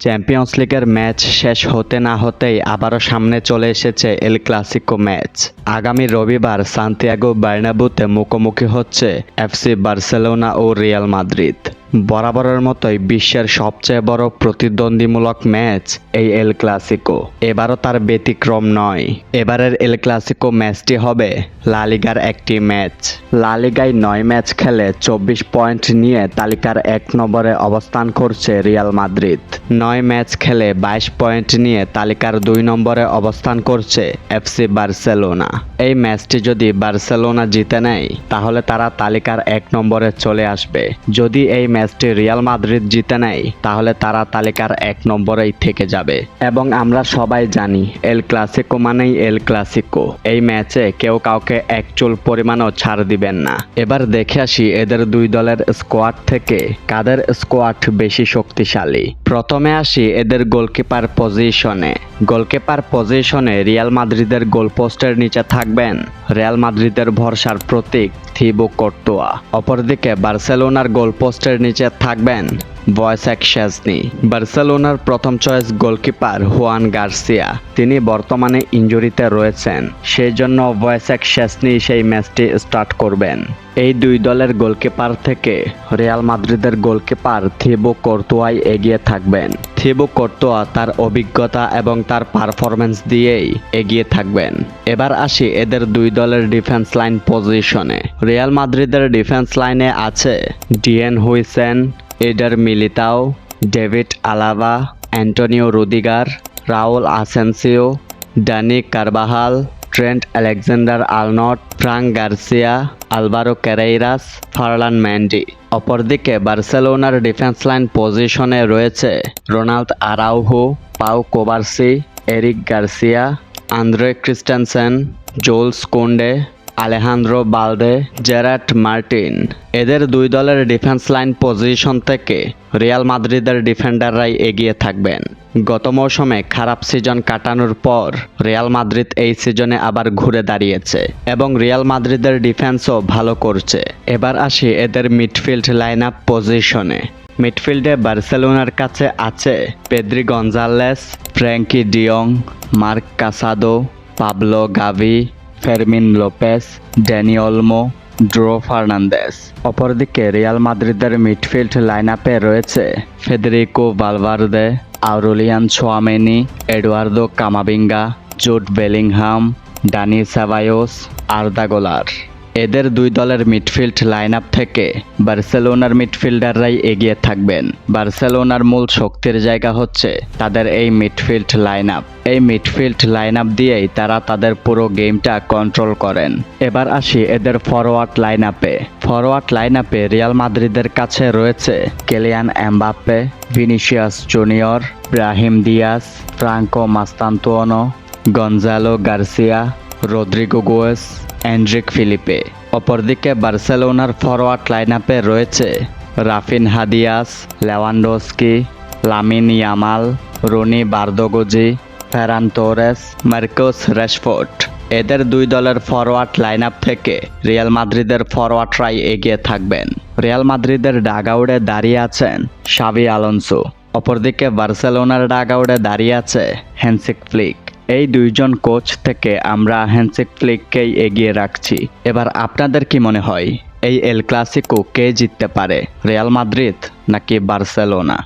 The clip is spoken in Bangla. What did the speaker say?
চ্যাম্পিয়ন্স লিগের ম্যাচ শেষ হতে না হতেই আবারও সামনে চলে এসেছে এল ক্লাসিকো ম্যাচ আগামী রবিবার সান্তিয়াগো বার্নাবুতে মুখোমুখি হচ্ছে এফসি বার্সেলোনা ও রিয়াল মাদ্রিদ বরাবরের মতোই বিশ্বের সবচেয়ে বড় প্রতিদ্বন্দ্বীমূলক ম্যাচ এই এল ক্লাসিকো এবারও তার ব্যতিক্রম নয়। এবারের এল ক্লাসিকো ম্যাচটি হবে লালিগার একটি ম্যাচ। লালিগায় নয় ম্যাচ খেলে চব্বিশ পয়েন্ট নিয়ে তালিকার এক নম্বরে অবস্থান করছে রিয়াল মাদ্রিদ নয় ম্যাচ খেলে বাইশ পয়েন্ট নিয়ে তালিকার দুই নম্বরে অবস্থান করছে এফসি বার্সেলোনা এই ম্যাচটি যদি বার্সেলোনা জিতে নেয়, তাহলে তারা তালিকার এক নম্বরে চলে আসবে। যদি এই ম্যাচটি রিয়াল মাদ্রিদ জিতে নেয়, তাহলে তারা তালিকার এক নম্বরেই থেকে যাবে। এবং আমরা সবাই জানি, এল ক্লাসিকো মানেই এল ক্লাসিকো। এই ম্যাচে কেউ কাউকে এক চুল পরিমাণও ছাড় দিবেন না। এবার দেখে আসি এদের দুই দলের স্কোয়াড থেকে কাদের স্কোয়াড বেশি শক্তিশালী। প্রথমে আসি এদের গোলকিপার পজিশনে। গোলকিপার পজিশনে রিয়াল মাদ্রিদের গোলপোস্টের নিচে থাকবেন। রিয়াল মাদ্রিদের ভরসার প্রতীক থিবো কর্তোয়া। অপরদিকে বার্সেলোনার গোলপোস্টের নিচে থাকবেন বয়সেক শেজনি বার্সেলোনার প্রথম চয়েস গোলকিপার হুয়ান গার্সিয়া। তিনি বর্তমানে ইঞ্জুরিতে রয়েছেন। সেই জন্য বয়সেক শেজনি সেই ম্যাচটি স্টার্ট করবেন। এই দুই দলের গোলকিপার থেকে রিয়াল মাদ্রিদের গোলকিপার থিবো কর্তোয়াই এগিয়ে থাকবেন। থিবো কর্তোয়া তার অভিজ্ঞতা এবং তার পারফরমেন্স দিয়েই এগিয়ে থাকবেন। এবার আসি এদের দুই দলের ডিফেন্স লাইন পজিশনে রিয়াল মাদ্রিদের ডিফেন্স লাইনে আছে Dean Huijsen, Eder Militao, David Alaba, Antonio Rudiger, Raul Asencio Dani Carvajal, Trent Alexander Arnold Fran Garcia আলবারো Carreras Ferland Mendy অপরদিকে বার্সেলোনার ডিফেন্স লাইন পজিশনে রয়েছে Ronald Araujo, Pau Cubarsi Eric Garcia, Andreas Christensen, Jules Kounde Alejandro Balde Gerard Martin. এদের দুই দলের ডিফেন্স লাইন পজিশন থেকে রিয়াল মাদ্রিদের ডিফেন্ডাররাই এগিয়ে থাকবেন। গত মৌসুমে খারাপ সিজন কাটানোর পর রিয়াল মাদ্রিদ এই সিজনে আবার ঘুরে দাঁড়িয়েছে এবং রিয়াল মাদ্রিদের ডিফেন্সও ভালো করছে। এবার আসি এদের মিডফিল্ড লাইন আপ পজিশনে মিডফিল্ডে বার্সেলোনার কাছে আছে Pedri Gonzalez Frenkie de Jong, Marc Casado, Pablo Gavi Fermin Lopez Dani Olmo Dro Fernandez অপরদিকে রিয়াল মাদ্রিদের মিডফিল্ড লাইন আপে রয়েছে Federico Valverde Aurelien Tchouameni Eduardo Camavinga Jude Bellingham Dani Ceballos আর্দাগোলার এদের দুই দলের মিডফিল্ড লাইন আপ থেকে বার্সেলোনার মিডফিল্ডাররাই এগিয়ে থাকবেন। বার্সেলোনার মূল শক্তির জায়গা হচ্ছে তাদের এই মিডফিল্ড লাইন আপ এই মিডফিল্ড লাইন আপ দিয়েই তারা তাদের পুরো গেমটা কন্ট্রোল করেন। এবার আসি এদের ফরওয়ার্ড লাইন আপে ফরওয়ার্ড লাইন আপে রিয়াল মাদ্রিদের কাছে রয়েছে Kylian Mbappe Vinicius Junior Brahim Diaz Franco Mastantuono Gonzalo Garcia Rodrygo Goes Endrick Felipe. অপরদিকে বার্সেলোনার ফরওয়ার্ড লাইনআপে রয়েছে Raphinha Dias, Lewandowski, Lamine Yamal, Roony Bardghji, Ferran Torres, Marcus Rashford এদের দুই দলের ফরওয়ার্ড লাইনআপ থেকে রিয়াল মাদ্রিদের ফরওয়ার্ডরাই এগিয়ে থাকবেন। রিয়াল মাদ্রিদের ডাগাউডে দাঁড়িয়ে আছেন শাবি আলোনসো। অপরদিকে বার্সেলোনার ডাগাউডে দাঁড়িয়ে আছে হ্যান্সিক ফ্লিক। এই দুইজন কোচ থেকে আমরা হ্যান্ডসেট ক্লিককেই এগিয়ে রাখছি। এবার আপনাদের কি মনে হয়, এই এল ক্লাসিকো কে জিততে পারে, রিয়াল মাদ্রিদ নাকি বার্সেলোনা?